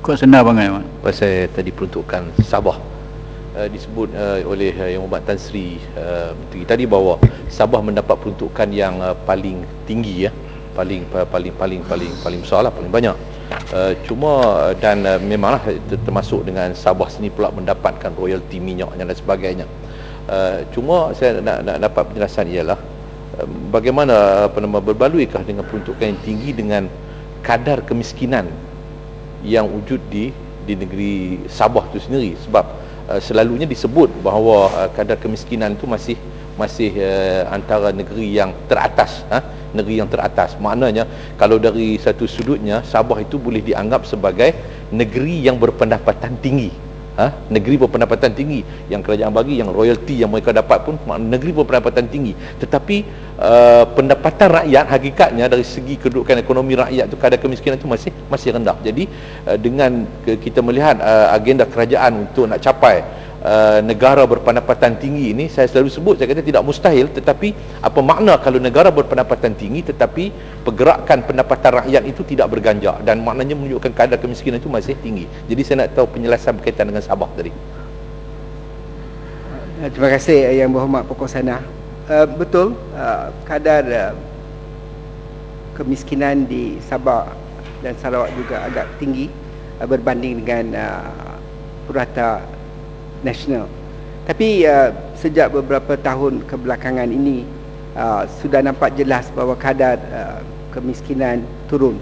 Kok senar bangai, Mat? pasal tadi peruntukan Sabah. Uh, disebut uh, oleh uh, Yang Hormat Tan Sri uh, tadi bahawa Sabah mendapat peruntukan yang uh, paling tinggi ya. Paling pa- paling paling paling paling besar lah paling banyak. Uh, cuma uh, dan uh, memanglah ter- termasuk dengan Sabah sini pula mendapatkan royalty minyaknya dan sebagainya. Uh, cuma saya nak, nak dapat penjelasan ialah uh, bagaimana apa nama berbaluikah dengan peruntukan yang tinggi dengan kadar kemiskinan yang wujud di di negeri Sabah tu sendiri. Sebab uh, selalunya disebut bahawa uh, kadar kemiskinan itu masih masih uh, antara negeri yang teratas ha? negeri yang teratas. Maknanya kalau dari satu sudutnya Sabah itu boleh dianggap sebagai negeri yang berpendapatan tinggi ha? negeri berpendapatan tinggi. Yang kerajaan bagi yang royalty yang mereka dapat pun negeri berpendapatan tinggi. Tetapi uh, pendapatan rakyat hakikatnya dari segi kedudukan ekonomi rakyat tu kadar kemiskinan itu masih masih rendah. Jadi uh, dengan kita melihat uh, agenda kerajaan untuk nak capai uh, negara berpendapatan tinggi ini saya selalu sebut saya kata tidak mustahil tetapi apa makna kalau negara berpendapatan tinggi tetapi pergerakan pendapatan rakyat itu tidak berganjak? Dan maknanya menunjukkan kadar kemiskinan itu masih tinggi. Jadi saya nak tahu penjelasan berkaitan dengan Sabah tadi. Uh, Terima kasih uh, Yang Berhormat Pokok Sana. Uh, betul, uh, kadar uh, kemiskinan di Sabah dan Sarawak juga agak tinggi uh, berbanding dengan uh, purata nasional. Tapi uh, sejak beberapa tahun kebelakangan ini uh, sudah nampak jelas bahawa kadar uh, kemiskinan turun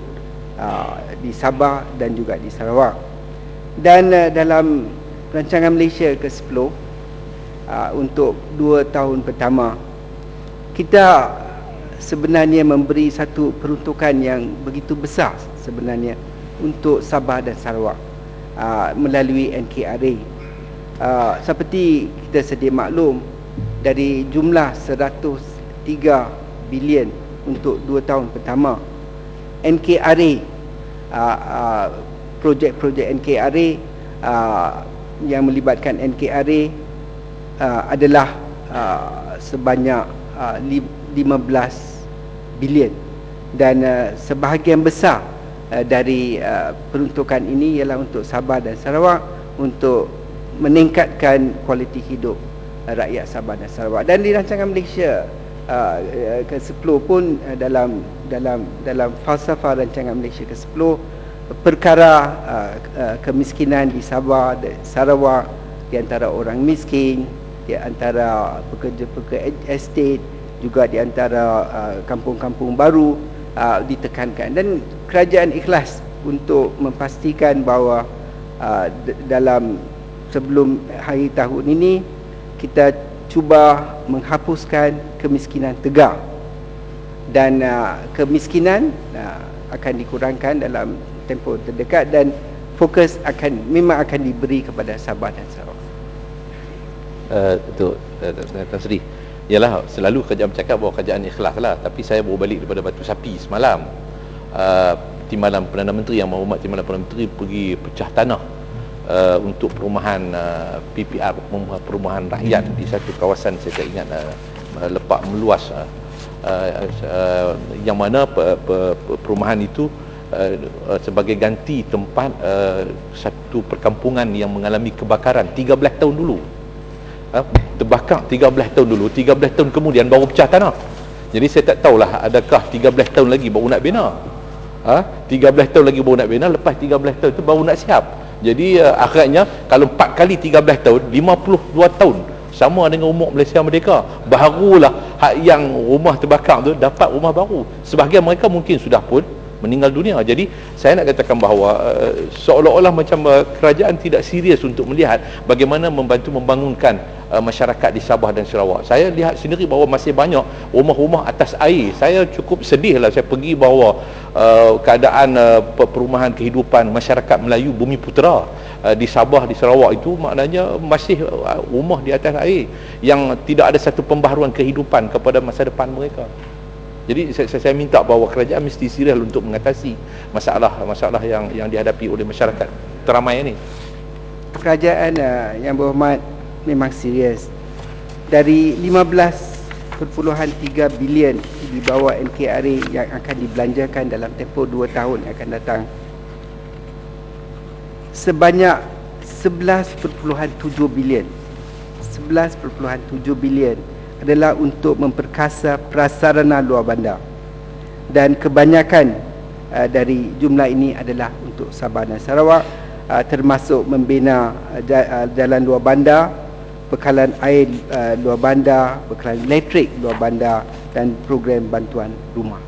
uh, di Sabah dan juga di Sarawak. Dan uh, dalam rancangan Malaysia ke-10 uh, untuk dua tahun pertama kita sebenarnya memberi satu peruntukan yang begitu besar sebenarnya untuk Sabah dan Sarawak uh, melalui NKRA. Uh, seperti kita sedia maklum dari jumlah 103 bilion untuk dua tahun pertama NKRA uh, uh, projek-projek NKRA uh, yang melibatkan NKRA uh, adalah uh, sebanyak uh, li- 15 bilion. Dan uh, sebahagian besar uh, dari uh, peruntukan ini ialah untuk Sabah dan Sarawak untuk meningkatkan kualiti hidup uh, rakyat Sabah dan Sarawak. Dan di rancangan Malaysia uh, uh, ke-10 pun dalam dalam dalam falsafah rancangan Malaysia ke-10 perkara kemiskinan di Sabah dan Sarawak di antara orang miskin di antara pekerja-pekerja estate juga di antara kampung-kampung baru ditekankan. Dan kerajaan ikhlas untuk memastikan bahawa dalam sebelum hari tahun ini kita cuba menghapuskan kemiskinan tegar. Dan uh, kemiskinan uh, akan dikurangkan dalam tempoh terdekat dan fokus akan memang akan diberi kepada Sabah dan Sarawak. uh, untuk uh, Tan Sri Yalah selalu kerajaan bercakap bahawa kerajaan ikhlas lah. Tapi saya baru balik daripada Batu Sapi semalam. Uh, Timbalan Perdana Menteri yang menghormat Timbalan Perdana Menteri pergi pecah tanah uh, Untuk perumahan uh, PPR perumahan, rakyat Di satu kawasan saya tak ingat uh, Lepak meluas uh, uh, uh, Yang mana pe, pe, pe, perumahan itu uh, uh, Sebagai ganti tempat uh, Satu perkampungan yang mengalami kebakaran 13 tahun dulu. Ha, terbakar 13 tahun dulu. 13 tahun kemudian baru pecah tanah. Jadi saya tak tahulah adakah 13 tahun lagi baru nak bina. Ha, 13 tahun lagi baru nak bina lepas 13 tahun tu baru nak siap jadi uh, akhirnya kalau 4 kali 13 tahun 52 tahun sama dengan umur Malaysia Merdeka barulah hak yang rumah terbakar tu dapat rumah baru. Sebahagian mereka mungkin sudah pun meninggal dunia. Jadi saya nak katakan bahawa uh, seolah-olah macam uh, kerajaan tidak serius untuk melihat bagaimana membantu membangunkan uh, masyarakat di Sabah dan Sarawak. Saya lihat sendiri bahawa masih banyak rumah-rumah atas air. Saya cukup sedih lah saya pergi bahawa uh, keadaan uh, perumahan kehidupan masyarakat Melayu Bumi Putera di Sabah di Sarawak itu maknanya masih rumah di atas air yang tidak ada satu pembaharuan kehidupan kepada masa depan mereka jadi saya, saya minta bahawa kerajaan mesti serius untuk mengatasi masalah-masalah yang yang dihadapi oleh masyarakat teramai ini. Kerajaan uh, yang berhormat memang serius. Dari 15.3 bilion di bawah NKRA yang akan dibelanjakan dalam tempoh 2 tahun yang akan datang. sebanyak 11.7 bilion 11.7 bilion adalah untuk memperkasa prasarana luar bandar. Dan kebanyakan uh, dari jumlah ini adalah untuk Sabah dan Sarawak uh, termasuk membina uh, uh, jalan luar bandar bekalan air uh, luar bandar bekalan elektrik luar bandar dan program bantuan rumah